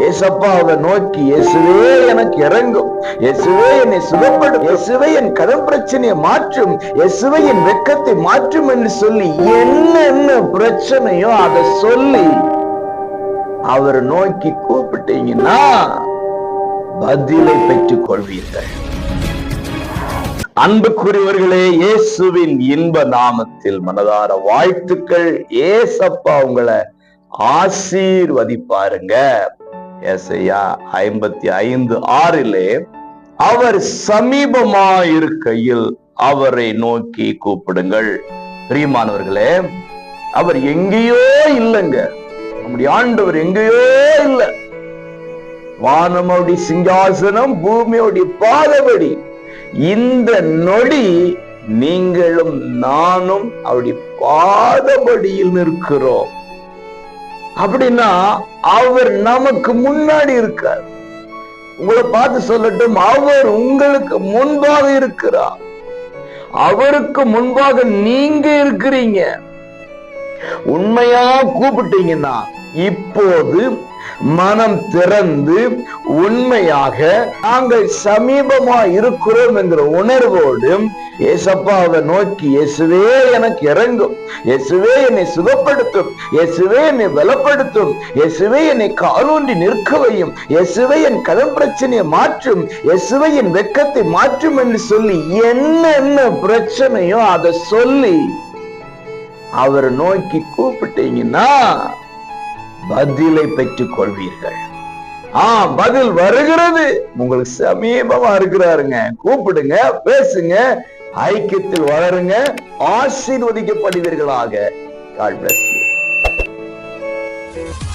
ஏசப்பாவை நோக்கி இயேசுவே எனக்கு இறங்கும். இயேசுவே என்னை சுகப்படும் இயேசுவே என் கடன் பிரச்சனையை மாற்றும். இயேசுவே என் வெக்கத்தை மாற்றும் என்று சொல்லி என்னென்ன பிரச்சனையோ அதை சொல்லி அவர் நோக்கி கூப்பிட்டீங்கன்னா பதிலை பெற்றுக் கொள்வீர்கள் அன்புக்குரியவர்களே இயேசுவின் இன்ப நாமத்தில் மனதார வாழ்த்துக்கள். ஏசப்பா உங்களை ஆசீர்வதிப்பாருங்க. ஏசையா ஐம்பத்தி ஐந்து ஆறிலே அவர் சமீபமா இருக்கையில் அவரை நோக்கி கூப்பிடுங்கள். பிரியமானவர்களே அவர் எங்கேயோ இல்லைங்க. நம்முடைய ஆண்டவர் எங்கேயோ இல்லை. வானமுடைய சிங்காசனம் பூமியோடைய பாதபடி இந்த நொடி நீங்களும் நானும் அவருடைய பாதபடியில் நிற்கிறோம். அப்படின்னா அவர் நமக்கு முன்னாடி இருக்கார். உங்களை பார்த்து சொல்லட்டும் அவர் உங்களுக்கு முன்பாக இருக்கிறார். அவருக்கு முன்பாக நீங்க இருக்கிறீங்க. உண்மையா கூப்பிட்டீங்கன்னா இப்போது மனம் திறந்து உண்மையாக நாங்கள் சமீபமா இருக்கிறோம் என்கிற உணர்வோடு ஏசப்பாவை நோக்கி இயேசுவே எனக்கு இறங்கும். இயேசுவே என்னை சுகப்படுத்தும். இயேசுவே என்னை பலப்படுத்தும். இயேசுவே என்னை காலூன்றி நிற்க வையும். இயேசுவே என் கடன் பிரச்சனையை மாற்றும். இயேசுவே என் வெக்கத்தை மாற்றும் என்று சொல்லி என்னென்ன பிரச்சனையோ அதை சொல்லி அவர் நோக்கி கூப்பிட்டீங்கன்னா பதிலை பெற்றுக் கொள்வீர்கள். ஆ பதில் வருகிறது. உங்களுக்கு சமீபமா இருக்கிறாருங்க. கூப்பிடுங்க பேசுங்க ஐக்கியத்தில் வளருங்க ஆசீர்வதிக்கப்படுவீர்களாக. God bless you